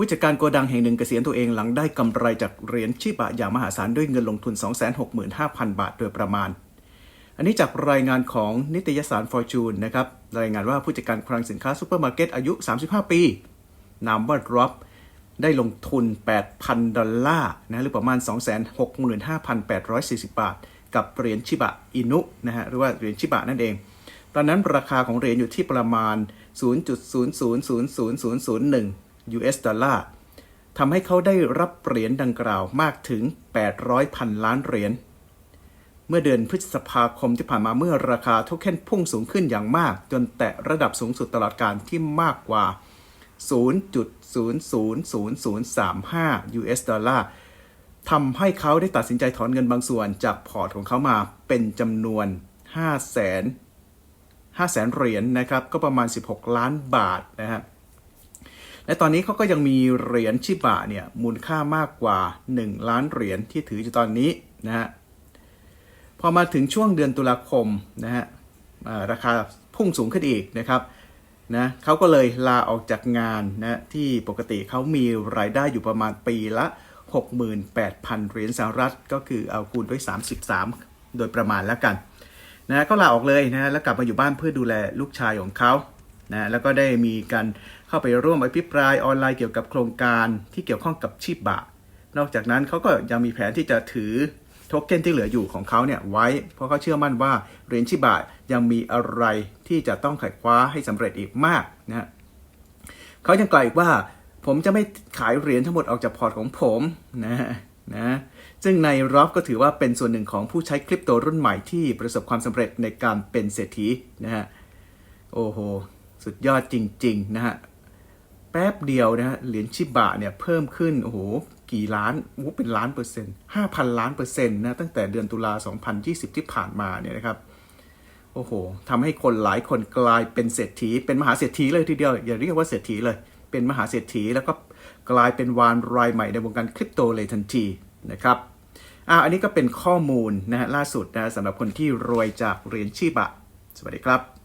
ผู้จัดการโกดังแห่งหนึ่งเกษียณตัวเองหลังได้กำไรจากเหรียญชิบะอย่างมหาศาลด้วยเงินลงทุน 265,000 บาทโดยประมาณ อันนี้จากรายงานของนิตยสาร Fortune นะครับ รายงานว่าผู้จัดการคลังสินค้าซูเปอร์มาร์เก็ตอายุ 35 ปี นามว่าร็อบได้ลงทุน 8,000 ดอลลาร์นะหรือประมาณ 265,840 บาท กับเหรียญชิบะอินุนะฮะหรือว่าเหรียญชิบะนั่นเอง ตอนนั้นราคาของเหรียญอยู่ที่ประมาณ 0.000001 US ดอลลาร์ทำให้เขาได้รับเหรียญดังกล่าวมากถึง 800พันล้านเหรียญ เมื่อเดือนพฤษภาคมที่ผ่านมาเมื่อราคาโทเค็นพุ่งสูงขึ้นอย่างมาก จนแตะระดับสูงสุดตลอดการที่มากกว่า 0.000035 US ดอลลาร์ทำให้เขาได้ตัดสินใจถอนเงินบางส่วนจากพอร์ตของเขามาเป็นจำนวน 5 0 0 0 0 0 5แสนเหรียญนะครับ ก็ประมาณ 16 ล้านบาทนะฮะ และตอนนี้เขาก็ยังมีเหรียญชิบะเนี่ยมูลค่ามากกว่า 1 ล้านเหรียญที่ถืออยู่ตอนนี้นะฮะพอมาถึงช่วงเดือนตุลาคมนะฮะราคาพุ่งสูงขึ้นอีกนะครับนะเขาก็เลยลาออกจากงานนะที่ปกติเขามีรายได้อยู่ประมาณปีละ 68,000 เหรียญสหรัฐ ก็คือเอาคูณด้วย 33 โดยประมาณแล้วกันนะเขาลาออกเลยนะแล้วกลับมาอยู่บ้านเพื่อดูแลลูกชายของเขา นะแล้วก็ได้มีการเข้าไปร่วมอภิปรายออนไลน์เกี่ยวกับโครงการที่เกี่ยวข้องกับชีพบะ นอกจากนั้นเขาก็ยังมีแผนที่จะถือโทเค็นที่เหลืออยู่ของเขาเนี่ยไว้ เพราะเขาเชื่อมั่นว่าเหรียญชิบะยังมีอะไรที่จะต้องไขว้าให้สำเร็จอีกมากนะเขายังกล่าวอีกว่า ผมจะไม่ขายเหรียญทั้งหมดออกจากพอร์ตของผมนะนะซึ่งในรอบก็ถือว่าเป็นส่วนหนึ่งของผู้ใช้คริปโตรุ่นใหม่ที่ประสบความสำเร็จในการเป็นเศรษฐีนะฮะโอ้โห สุดยอดจริง ๆ นะฮะ แป๊บเดียวนะฮะ เหรียญชิบะเนี่ยเพิ่มขึ้น โอ้โห กี่ล้านโอ้เป็นล้านเปอร์เซ็นต์ห้าพันล้านเปอร์เซ็นต์นะ ตั้งแต่เดือนตุลา 2020 ที่ผ่านมาเนี่ยนะครับ โอ้โหทำให้คนหลายคนกลายเป็นเศรษฐี เป็นมหาเศรษฐีเลยทีเดียว อย่าเรียกว่าเศรษฐีเลย เป็นมหาเศรษฐีแล้วก็กลายเป็นวานรายใหม่ในวงการคริปโตเลยทันทีนะครับอ่าอันนี้ก็เป็นข้อมูลนะฮะล่าสุดนะสำหรับคนที่รวยจากเหรียญชีบะ สวัสดีครับ